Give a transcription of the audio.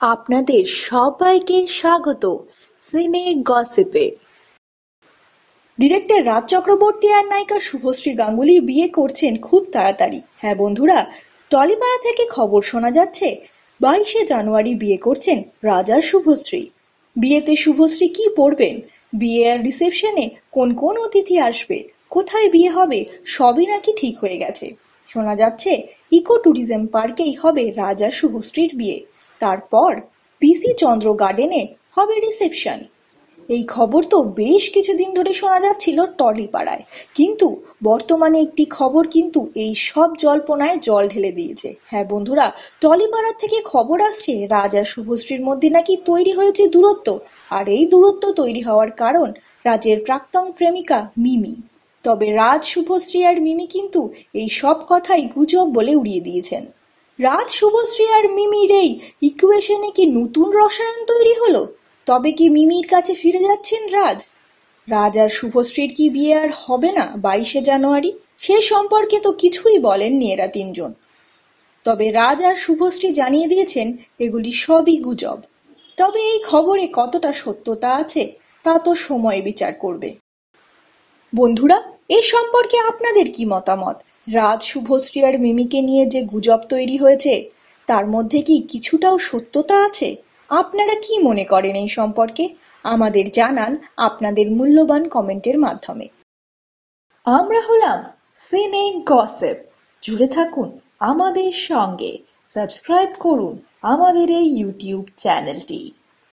আপনাদের সবাইকে স্বাগত সিনে গসিপে। ডিরেক্টর রাজ চক্রবর্তী আর নায়িকা শুভশ্রী গাঙ্গুলি বিয়ে করছেন খুব তাড়াতাড়ি। হ্যাঁ বন্ধুরা, টলিপাড়া থেকে খবর শোনা যাচ্ছে, বাইশে জানুয়ারি বিয়ে করছেন রাজা শুভশ্রী। বিয়েতে শুভশ্রী কি পড়বেন? বিয়ে আর রিসেপশনে কোন কোন অতিথি আসবে? কোথায় বিয়ে হবে? সবই নাকি ঠিক হয়ে গেছে। শোনা যাচ্ছে, ইকো ট্যুরিজম পার্কেই হবে রাজা শুভশ্রীর বিয়ে। তারপর পিসি চন্দ্র গার্ডেনে হবে রিসেপশন এই খবর তো বেশ কিছুদিন ধরে শোনা যাচ্ছিল টলিপাড়ায়। কিন্তু বর্তমানে একটি খবর কিন্তু এই সব জল্পনায় জল ঢেলে দিয়েছে। হ্যাঁ বন্ধুরা টলিপাড়ার থেকে খবর আসছে রাজা শুভশ্রীর মধ্যে নাকি তৈরি হয়েছে দূরত্ব। আর এই দূরত্ব তৈরি হওয়ার কারণ রাজের প্রাক্তন প্রেমিকা মিমি। তবে রাজ শুভশ্রী আর মিমি কিন্তু এই সব কথাই গুজব বলে উড়িয়ে দিয়েছেন। রাজ শুভশ্রী আর মিমির এই ইকুয়েশনে কি নতুন রসায়ন তৈরি হলো? তবে কি মিমির কাছে ফিরে যাচ্ছেন রাজ? রাজ আর শুভশ্রীর কি বিয়ে আর হবে না বাইশে জানুয়ারি? সে সম্পর্কে তো কিছুই বলেননি এরা তিনজন। তবে রাজ আর শুভশ্রী জানিয়ে দিয়েছেন এগুলি সবই গুজব। তবে এই খবরে কতটা সত্যতা আছে তা তো সময় বিচার করবে। বন্ধুরা, এ সম্পর্কে আপনাদের কি মতামত? রাজ শুভশ্রী আর মিমিকে নিয়ে যে গুজব তৈরি হয়েছে, তার মধ্যে কি কিছুটাও সত্যতা আছে? আপনারা কি মনে করেন এই সম্পর্কে? আমাদের জানান আপনাদের মূল্যবান কমেন্টের মাধ্যমে। আমরা হলাম সিনে গসেপ। জুড়ে থাকুন আমাদের সঙ্গে। সাবস্ক্রাইব করুন আমাদের এই ইউটিউব চ্যানেলটি।